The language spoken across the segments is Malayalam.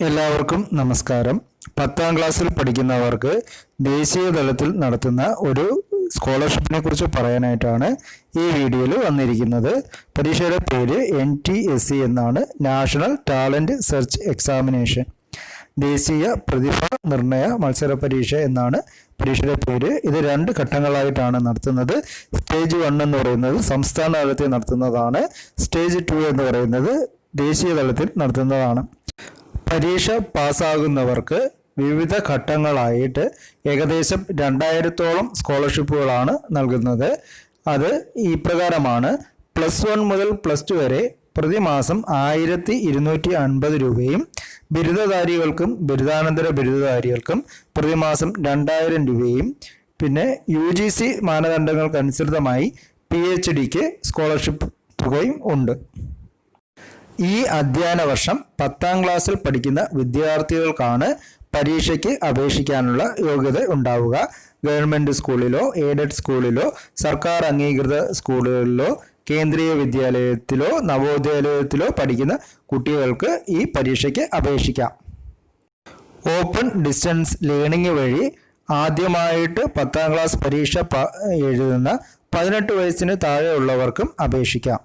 എല്ലാവർക്കും നമസ്കാരം. പത്താം ക്ലാസ്സിൽ പഠിക്കുന്നവർക്ക് ദേശീയ തലത്തിൽ നടത്തുന്ന ഒരു സ്കോളർഷിപ്പിനെ കുറിച്ച് പറയാനായിട്ടാണ് ഈ വീഡിയോയിൽ വന്നിരിക്കുന്നത്. പരീക്ഷയുടെ പേര് എൻ ടി എസ് സി എന്നാണ്. National talent search examination. ദേശീയ പ്രതിഭ നിർണയ മത്സര പരീക്ഷ എന്നാണ് പരീക്ഷയുടെ പേര്. ഇത് രണ്ട് ഘട്ടങ്ങളായിട്ടാണ് നടത്തുന്നത്. സ്റ്റേജ് വൺ എന്ന് പറയുന്നത് സംസ്ഥാന തലത്തിൽ നടത്തുന്നതാണ്. സ്റ്റേജ് ടു എന്ന് പറയുന്നത് ദേശീയ തലത്തിൽ നടത്തുന്നതാണ്. പരീക്ഷ പാസ്സാകുന്നവർക്ക് വിവിധ ഘട്ടങ്ങളായിട്ട് ഏകദേശം രണ്ടായിരത്തോളം സ്കോളർഷിപ്പുകളാണ് നൽകുന്നത്. അത് ഈ പ്രകാരമാണ്. പ്ലസ് വൺ മുതൽ പ്ലസ് ടു വരെ പ്രതിമാസം ആയിരത്തി ഇരുന്നൂറ്റി അൻപത് രൂപയും ബിരുദധാരികൾക്കും ബിരുദാനന്തര ബിരുദധാരികൾക്കും പ്രതിമാസം രണ്ടായിരം രൂപയും. പിന്നെ യു ജി സി മാനദണ്ഡങ്ങൾക്കനുസൃതമായി പി എച്ച് ഡിക്ക് സ്കോളർഷിപ്പ് തുകയും ഉണ്ട്. ഈ അധ്യയന വർഷം പത്താം ക്ലാസ്സിൽ പഠിക്കുന്ന വിദ്യാർത്ഥികൾക്കാണ് പരീക്ഷയ്ക്ക് അപേക്ഷിക്കാനുള്ള യോഗ്യത ഉണ്ടാവുക. ഗവൺമെന്റ് സ്കൂളിലോ എയ്ഡഡ് സ്കൂളിലോ സർക്കാർ അംഗീകൃത സ്കൂളുകളിലോ കേന്ദ്രീയ വിദ്യാലയത്തിലോ നവോദയാലയത്തിലോ പഠിക്കുന്ന കുട്ടികൾക്ക് ഈ പരീക്ഷയ്ക്ക് അപേക്ഷിക്കാം. ഓപ്പൺ ഡിസ്റ്റൻസ് ലേണിംഗ് വഴി ആദ്യമായിട്ട് പത്താം ക്ലാസ് പരീക്ഷ എഴുതുന്ന പതിനെട്ട് വയസ്സിന് താഴെയുള്ളവർക്കും അപേക്ഷിക്കാം.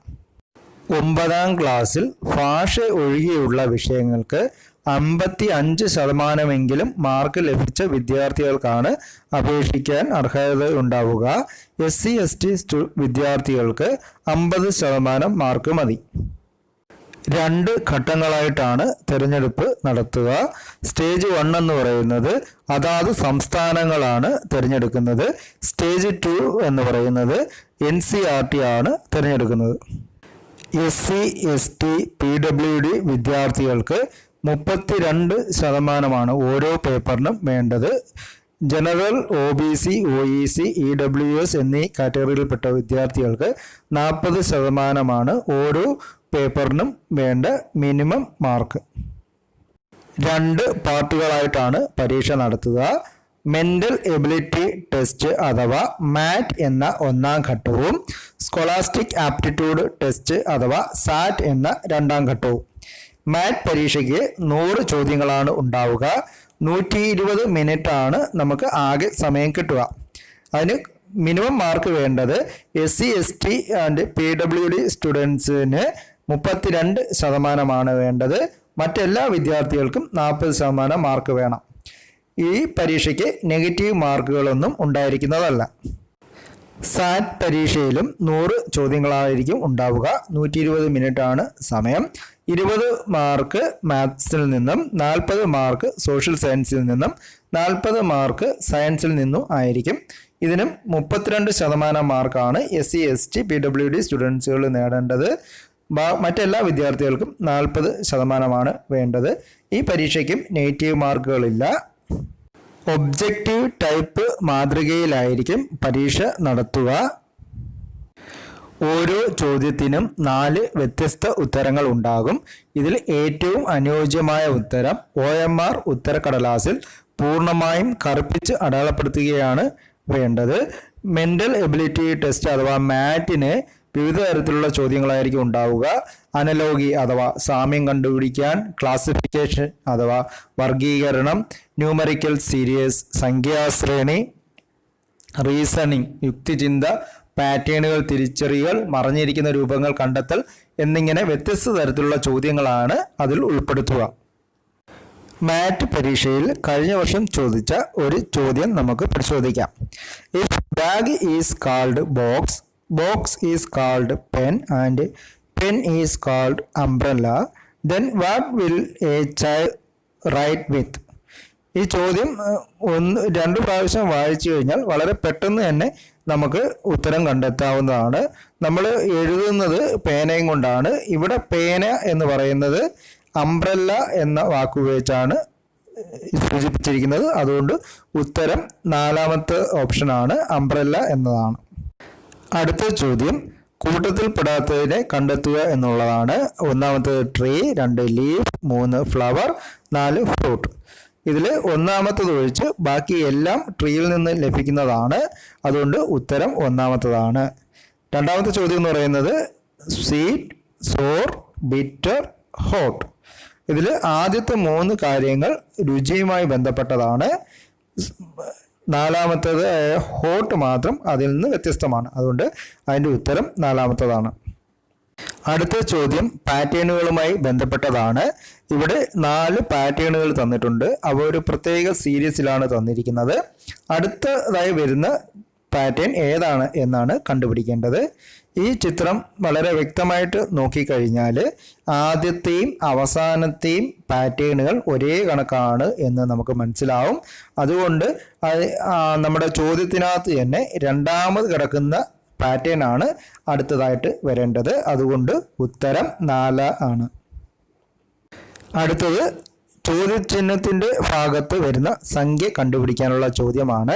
ഒമ്പതാം ക്ലാസ്സിൽ ഭാഷ ഒഴികെയുള്ള വിഷയങ്ങൾക്ക് അമ്പത്തി അഞ്ച് ശതമാനമെങ്കിലും മാർക്ക് ലഭിച്ച വിദ്യാർത്ഥികൾക്കാണ് അപേക്ഷിക്കാൻ അർഹത ഉണ്ടാവുക. എസ് സി എസ് ടി വിദ്യാർത്ഥികൾക്ക് അമ്പത് ശതമാനം മാർക്ക് മതി. രണ്ട് ഘട്ടങ്ങളായിട്ടാണ് തിരഞ്ഞെടുപ്പ് നടത്തുക. സ്റ്റേജ് വൺ എന്ന് പറയുന്നത് അതാത് സംസ്ഥാനങ്ങളാണ് തിരഞ്ഞെടുക്കുന്നത്. സ്റ്റേജ് ടു എന്ന് പറയുന്നത് എൻ സി ആർ ടി ആണ് തിരഞ്ഞെടുക്കുന്നത്. S C S T P W D വിദ്യാർത്ഥികൾക്ക് മുപ്പത്തിരണ്ട് ശതമാനമാണ് ഓരോ പേപ്പറിനും വേണ്ടത്. General O B C O E C E W S എന്നീ കാറ്റഗറിയിൽപ്പെട്ട വിദ്യാർത്ഥികൾക്ക് നാൽപ്പത് ശതമാനമാണ് ഓരോ പേപ്പറിനും വേണ്ട മിനിമം മാർക്ക്. രണ്ട് പാർട്ടുകളായിട്ടാണ് പരീക്ഷ നടത്തുക. മെന്റൽ എബിലിറ്റി ടെസ്റ്റ് അഥവാ മാറ്റ് എന്ന ഒന്നാം ഘട്ടവും സ്കോളാസ്റ്റിക് ആപ്റ്റിറ്റ്യൂഡ് ടെസ്റ്റ് അഥവാ സാറ്റ് എന്ന രണ്ടാം ഘട്ടവും. മാറ്റ് പരീക്ഷയ്ക്ക് നൂറ് ചോദ്യങ്ങളാണ് ഉണ്ടാവുക. നൂറ്റി ഇരുപത് മിനിറ്റ് ആണ് നമുക്ക് ആകെ സമയം കിട്ടുക. അതിന് മിനിമം മാർക്ക് വേണ്ടത് S C S T and P W D സ്റ്റുഡൻസിന് മുപ്പത്തിരണ്ട് ശതമാനമാണ് വേണ്ടത്. മറ്റെല്ലാ വിദ്യാർത്ഥികൾക്കും നാൽപ്പത് ശതമാനം മാർക്ക് വേണം. ഈ പരീക്ഷയ്ക്ക് നെഗറ്റീവ് മാർക്കുകളൊന്നും ഉണ്ടായിരിക്കുന്നതല്ല. സാറ്റ് പരീക്ഷയിലും നൂറ് ചോദ്യങ്ങളായിരിക്കും ഉണ്ടാവുക. നൂറ്റി ഇരുപത് മിനിറ്റ് ആണ് സമയം. ഇരുപത് മാർക്ക് മാത്സിൽ നിന്നും നാൽപ്പത് മാർക്ക് സോഷ്യൽ സയൻസിൽ നിന്നും നാൽപ്പത് മാർക്ക് സയൻസിൽ നിന്നും ആയിരിക്കും. ഇതിനും മുപ്പത്തിരണ്ട് ശതമാനം മാർക്കാണ് S C S T P W D സ്റ്റുഡൻസുകൾ നേടേണ്ടത്. മറ്റെല്ലാ വിദ്യാർത്ഥികൾക്കും നാൽപ്പത് ശതമാനമാണ് വേണ്ടത്. ഈ പരീക്ഷയ്ക്കും നെഗറ്റീവ് മാർക്കുകളില്ല. ഒബ്ജക്റ്റീവ് ടൈപ്പ് മാതൃകയിലായിരിക്കും പരീക്ഷ നടത്തുക. ഓരോ ചോദ്യത്തിനും നാല് വ്യത്യസ്ത ഉത്തരങ്ങൾ ഉണ്ടാകും. ഇതിൽ ഏറ്റവും അനുയോജ്യമായ ഉത്തരം ഒ എം ആർ ഉത്തരക്കടലാസിൽ പൂർണമായും കറുപ്പിച്ച് അടയാളപ്പെടുത്തുകയാണ് വേണ്ടത്. മെന്റൽ എബിലിറ്റി ടെസ്റ്റ് അഥവാ മാറ്റിന് വിവിധ തരത്തിലുള്ള ചോദ്യങ്ങളായിരിക്കും ഉണ്ടാവുക. അനലോഗി അഥവാ സാമ്യം കണ്ടുപിടിക്കാൻ ക്ലാസിഫിക്കേഷൻ അഥവാ വർഗീകരണം ന്യൂമറിക്കൽ സീരീസ് സംഖ്യാശ്രേണി റീസണിങ് യുക്തിചിന്ത പാറ്റേണുകൾ തിരിച്ചറിയൽ മറഞ്ഞിരിക്കുന്ന രൂപങ്ങൾ കണ്ടെത്തൽ എന്നിങ്ങനെ വ്യത്യസ്ത തരത്തിലുള്ള ചോദ്യങ്ങളാണ് അതിൽ ഉൾപ്പെടുത്തുക. മാറ്റ് പരീക്ഷയിൽ കഴിഞ്ഞ വർഷം ചോദിച്ച ഒരു ചോദ്യം നമുക്ക് പരിശോധിക്കാം. If bag is called box box is called pen and pen is called umbrella. Then what will a child write with? ഈ ചോദ്യം ഒന്ന് രണ്ട് പ്രാവശ്യം വായിച്ചു കഴിഞ്ഞാൽ വളരെ പെട്ടെന്ന് തന്നെ നമുക്ക് ഉത്തരം കണ്ടെത്താവുന്നതാണ്. നമ്മൾ എഴുതുന്നത് പേനയും കൊണ്ടാണ്. ഇവിടെ പേന എന്ന് പറയുന്നത് അംബ്രല്ല എന്ന വാക്കുപയോഗിച്ചാണ് സൂചിപ്പിച്ചിരിക്കുന്നത്. അതുകൊണ്ട് ഉത്തരം നാലാമത്തെ ഓപ്ഷനാണ് അംബ്രല്ല എന്നതാണ്. അടുത്ത ചോദ്യം കൂട്ടത്തിൽ പെടാത്തതിനെ കണ്ടെത്തുക എന്നുള്ളതാണ്. ഒന്നാമത്തത് ട്രീ രണ്ട് ലീഫ് മൂന്ന് ഫ്ലവർ നാല് ഫ്രൂട്ട്. ഇതിൽ ഒന്നാമത്തത് ഒഴിച്ച് ബാക്കി എല്ലാം ട്രീയിൽ നിന്ന് ലഭിക്കുന്നതാണ്. അതുകൊണ്ട് ഉത്തരം ഒന്നാമത്തതാണ്. രണ്ടാമത്തെ ചോദ്യം എന്ന് പറയുന്നത് സ്വീറ്റ് സോർ ബിറ്റർ ഹോട്ട്. ഇതിൽ ആദ്യത്തെ മൂന്ന് കാര്യങ്ങൾ രുചിയുമായി ബന്ധപ്പെട്ടതാണ്. നാലാമത്തേത് ഹോട്ട് മാത്രം അതിൽ നിന്ന് വ്യത്യസ്തമാണ്. അതുകൊണ്ട് അതിന്റെ ഉത്തരം നാലാമത്തേതാണ്. അടുത്ത ചോദ്യം പാറ്റേണുകളുമായി ബന്ധപ്പെട്ടതാണ്. ഇവിടെ നാല് പാറ്റേണുകൾ തന്നിട്ടുണ്ട്. അവ ഒരു പ്രത്യേക സീരീസിലാണ് തന്നിരിക്കുന്നത്. അടുത്തതായി വരുന്ന പാറ്റേൺ ഏതാണ് എന്നാണ് കണ്ടുപിടിക്കേണ്ടത്. ഈ ചിത്രം വളരെ വ്യക്തമായിട്ട് നോക്കിക്കഴിഞ്ഞാൽ ആദ്യത്തെയും അവസാനത്തെയും പാറ്റേണുകൾ ഒരേ കണക്കാണ് എന്ന് നമുക്ക് മനസ്സിലാവും. അതുകൊണ്ട് നമ്മുടെ ചോദ്യത്തിനകത്ത് തന്നെ രണ്ടാമത് കിടക്കുന്ന പാറ്റേൺ ആണ് അടുത്തതായിട്ട് വരേണ്ടത്. അതുകൊണ്ട് ഉത്തരം നാല് ആണ്. അടുത്തത് ചോദ്യചിഹ്നത്തിന്റെ ഭാഗത്ത് വരുന്ന സംഖ്യ കണ്ടുപിടിക്കാനുള്ള ചോദ്യമാണ്.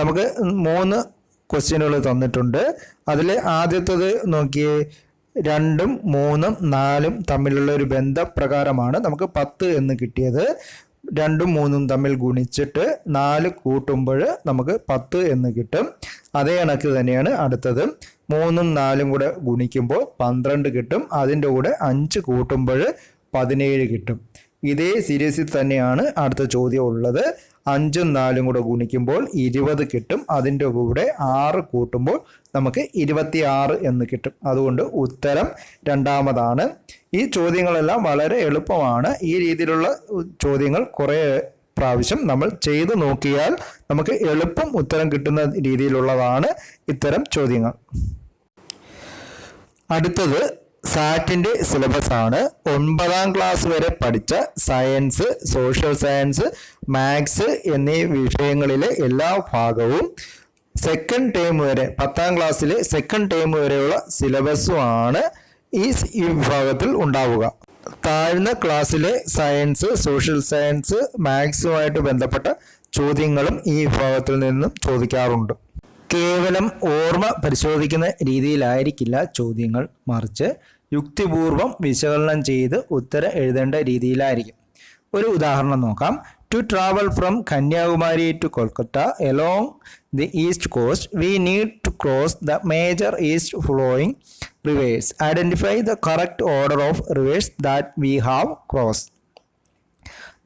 നമുക്ക് മൂന്ന് ക്വസ്റ്റ്യനുകൾ തന്നിട്ടുണ്ട്. അതിൽ ആദ്യത്തത് നോക്കിയേ രണ്ടും മൂന്നും നാലും തമ്മിലുള്ള ഒരു ബന്ധപ്രകാരമാണ് നമുക്ക് പത്ത് എന്ന് കിട്ടിയത്. രണ്ടും മൂന്നും തമ്മിൽ ഗുണിച്ചിട്ട് നാല് കൂട്ടുമ്പോൾ നമുക്ക് പത്ത് എന്ന് കിട്ടും. അതേ കണക്ക് തന്നെയാണ് അടുത്തത്. മൂന്നും നാലും കൂടെ ഗുണിക്കുമ്പോൾ പന്ത്രണ്ട് കിട്ടും. അതിന്റെ കൂടെ അഞ്ച് കൂട്ടുമ്പോൾ പതിനേഴ് കിട്ടും. ഇതേ സീരീസിൽ തന്നെയാണ് അടുത്ത ചോദ്യം ഉള്ളത്. അഞ്ചും നാലും കൂടെ ഗുണിക്കുമ്പോൾ ഇരുപത് കിട്ടും. അതിന്റെ കൂടെ ആറ് കൂട്ടുമ്പോൾ നമുക്ക് ഇരുപത്തി ആറ് എന്ന് കിട്ടും. അതുകൊണ്ട് ഉത്തരം രണ്ടാമതാണ്. ഈ ചോദ്യങ്ങളെല്ലാം വളരെ എളുപ്പമാണ്. ഈ രീതിയിലുള്ള ചോദ്യങ്ങൾ കുറേ പ്രാവശ്യം നമ്മൾ ചെയ്തു നോക്കിയാൽ നമുക്ക് എളുപ്പം ഉത്തരം കിട്ടുന്ന രീതിയിലുള്ളതാണ് ഇത്തരം ചോദ്യങ്ങൾ. അടുത്തത് സാറ്റിന്റെ സിലബസ് ആണ് ഒൻപതാം ക്ലാസ് വരെ പഠിച്ച സയൻസ് സോഷ്യൽ സയൻസ് മാത്സ് എന്നീ വിഷയങ്ങളിലെ എല്ലാ ഭാഗവും സെക്കൻഡ് ടേം വരെ പത്താം ക്ലാസ്സിലെ സെക്കൻഡ് ടേം വരെയുള്ള സിലബസുമാണ് ഈ വിഭാഗത്തിൽ ഉണ്ടാവുക. താഴ്ന്ന ക്ലാസ്സിലെ സയൻസ് സോഷ്യൽ സയൻസ് മാത്സുമായിട്ട് ബന്ധപ്പെട്ട ചോദ്യങ്ങളും ഈ വിഭാഗത്തിൽ നിന്നും ചോദിക്കാറുണ്ട്. കേവലം ഓർമ്മ പരിശോധിക്കുന്ന രീതിയിലായിരിക്കില്ല ചോദ്യങ്ങൾ. മറിച്ച് യുക്തിപൂർവം വിശകലനം ചെയ്ത് ഉത്തരം എഴുതേണ്ട രീതിയിലായിരിക്കും. ഒരു ഉദാഹരണം നോക്കാം. To travel from Kanyakumari to Kolkata along the east coast we need to cross the major east flowing rivers identify the correct order of rivers that we have cross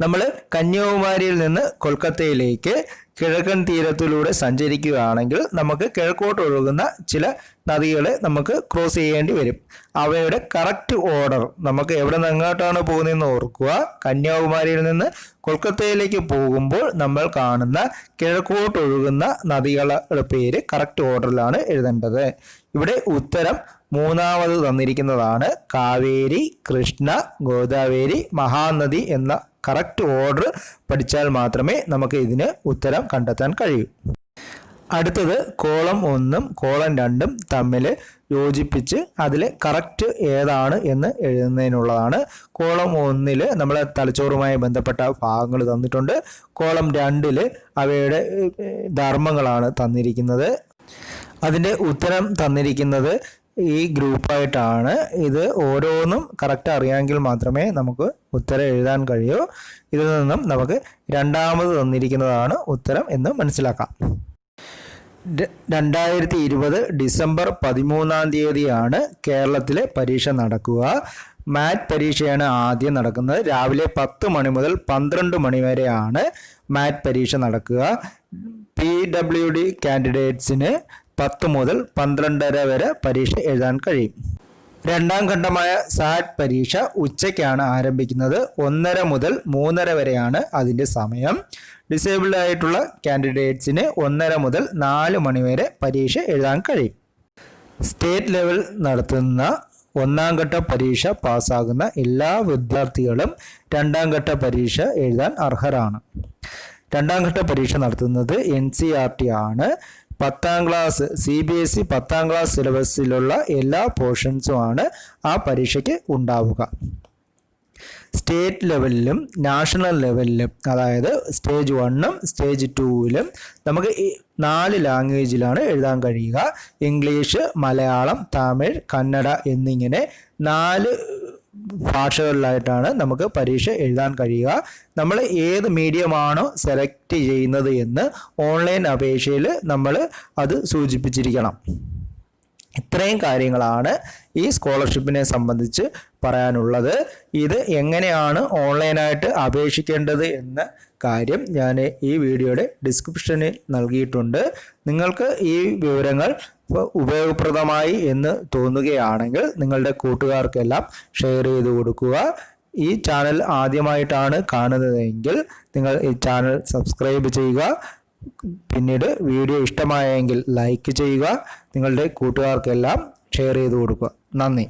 നമ്മൾ കന്യാകുമാരിയിൽ നിന്ന് കൊൽക്കത്തയിലേക്ക് കിഴക്കൻ തീരത്തിലൂടെ സഞ്ചരിക്കുകയാണെങ്കിൽ നമുക്ക് കിഴക്കോട്ട് ഒഴുകുന്ന ചില നദികളെ നമുക്ക് ക്രോസ് ചെയ്യേണ്ടി വരും. അവയുടെ കറക്റ്റ് ഓർഡർ നമുക്ക് എവിടെ നിന്ന് പോകുന്നതെന്ന് ഓർക്കുക. കന്യാകുമാരിയിൽ നിന്ന് കൊൽക്കത്തയിലേക്ക് പോകുമ്പോൾ നമ്മൾ കാണുന്ന കിഴക്കോട്ട് ഒഴുകുന്ന നദികളുടെ പേര് കറക്റ്റ് ഓർഡറിലാണ് എഴുതേണ്ടത്. ഇവിടെ ഉത്തരം മൂന്നാമത് തന്നിരിക്കുന്നതാണ്. കാവേരി കൃഷ്ണ ഗോദാവേരി മഹാനദി എന്ന കറക്റ്റ് ഓർഡർ പഠിച്ചാൽ മാത്രമേ നമുക്ക് ഇതിന് ഉത്തരം കണ്ടെത്താൻ കഴിയൂ. അടുത്തത് കോളം ഒന്നും കോളം രണ്ടും തമ്മിൽ യോജിപ്പിച്ച് അതിൽ കറക്റ്റ് ഏതാണ് എന്ന് എഴുതുന്നതിനുള്ളതാണ്. കോളം ഒന്നിൽ നമ്മൾ തലച്ചോറുമായി ബന്ധപ്പെട്ട ഭാഗങ്ങൾ തന്നിട്ടുണ്ട്. കോളം രണ്ടിൽ അവയുടെ ധർമ്മങ്ങളാണ് തന്നിരിക്കുന്നത്. അതിന്റെ ഉത്തരം തന്നിരിക്കുന്നത് ഈ ഗ്രൂപ്പായിട്ടാണ് ഇത് ഓരോന്നും കറക്റ്റ് അറിയാമെങ്കിൽ മാത്രമേ നമുക്ക് ഉത്തരം എഴുതാൻ കഴിയൂ. ഇതിൽ നിന്നും നമുക്ക് രണ്ടാമത് തന്നിരിക്കുന്നതാണ് ഉത്തരം എന്ന് മനസ്സിലാക്കാം. രണ്ടായിരത്തി ഇരുപത് ഡിസംബർ പതിമൂന്നാം തീയതിയാണ് കേരളത്തിലെ പരീക്ഷ നടക്കുക. മാറ്റ് പരീക്ഷയാണ് ആദ്യം നടക്കുന്നത്. രാവിലെ പത്ത് മണി മുതൽ പന്ത്രണ്ട് മണി വരെയാണ് മാറ്റ് പരീക്ഷ നടക്കുക. പി ഡബ്ല്യു ഡി കാൻഡിഡേറ്റ്സിന് പത്ത് മുതൽ പന്ത്രണ്ടര വരെ പരീക്ഷ എഴുതാൻ കഴിയും. രണ്ടാം ഘട്ടമായ സാറ്റ് പരീക്ഷ ഉച്ചയ്ക്കാണ് ആരംഭിക്കുന്നത്. ഒന്നര മുതൽ മൂന്നര വരെയാണ് അതിന്റെ സമയം. ഡിസേബിൾഡ് ആയിട്ടുള്ള കാൻഡിഡേറ്റ്സിന് ഒന്നര മുതൽ നാല് മണിവരെ പരീക്ഷ എഴുതാൻ കഴിയും. സ്റ്റേറ്റ് ലെവൽ നടത്തുന്ന ഒന്നാം ഘട്ട പരീക്ഷ പാസ്സാകുന്ന എല്ലാ വിദ്യാർത്ഥികളും രണ്ടാം ഘട്ട പരീക്ഷ എഴുതാൻ അർഹരാണ്. രണ്ടാം ഘട്ട പരീക്ഷ നടത്തുന്നത് എൻ സി ആർ ടി ആണ്. പത്താം class C B S E പത്താം ക്ലാസ് സിലബസിലുള്ള എല്ലാ പോർഷൻസും ആണ് ആ പരീക്ഷയ്ക്ക് ഉണ്ടാവുക. സ്റ്റേറ്റ് ലെവലിലും നാഷണൽ ലെവലിലും അതായത് സ്റ്റേജ് വണ്ണും സ്റ്റേജ് ടൂവിലും നമുക്ക് നാല് ലാംഗ്വേജിലാണ് എഴുതാൻ കഴിയുക. ഇംഗ്ലീഷ് മലയാളം തമിഴ് കന്നഡ എന്നിങ്ങനെ നാല് ഭാഷകളിലായിട്ടാണ് നമുക്ക് പരീക്ഷ എഴുതാൻ കഴിയുക. നമ്മൾ ഏത് മീഡിയമാണോ സെലക്ട് ചെയ്യുന്നത് എന്ന് ഓൺലൈൻ അപേക്ഷയിൽ നമ്മൾ അത് സൂചിപ്പിച്ചിരിക്കണം. ഇത്രയും കാര്യങ്ങളാണ് ഈ സ്കോളർഷിപ്പിനെ സംബന്ധിച്ച് പറയാനുള്ളത്. ഇത് എങ്ങനെയാണ് ഓൺലൈനായിട്ട് അപേക്ഷിക്കേണ്ടത് എന്ന കാര്യം ഞാൻ ഈ വീഡിയോയുടെ ഡിസ്ക്രിപ്ഷനിൽ നൽകിയിട്ടുണ്ട്. നിങ്ങൾക്ക് ഈ വിവരങ്ങൾ ഉപയോഗപ്രദമായി എന്ന് തോന്നുകയാണെങ്കിൽ നിങ്ങളുടെ കൂട്ടുകാർക്കെല്ലാം ഷെയർ ചെയ്ത് കൊടുക്കുക. ഈ ചാനൽ ആദ്യമായിട്ടാണ് കാണുന്നതെങ്കിൽ നിങ്ങൾ ഈ ചാനൽ സബ്സ്ക്രൈബ് ചെയ്യുക. പിന്നീട് വീഡിയോ ഇഷ്ടമായെങ്കിൽ ലൈക്ക് ചെയ്യുക. നിങ്ങളുടെ കൂട്ടുകാർക്കെല്ലാം ഷെയർ ചെയ്ത് കൊടുക്കുക. നന്ദി.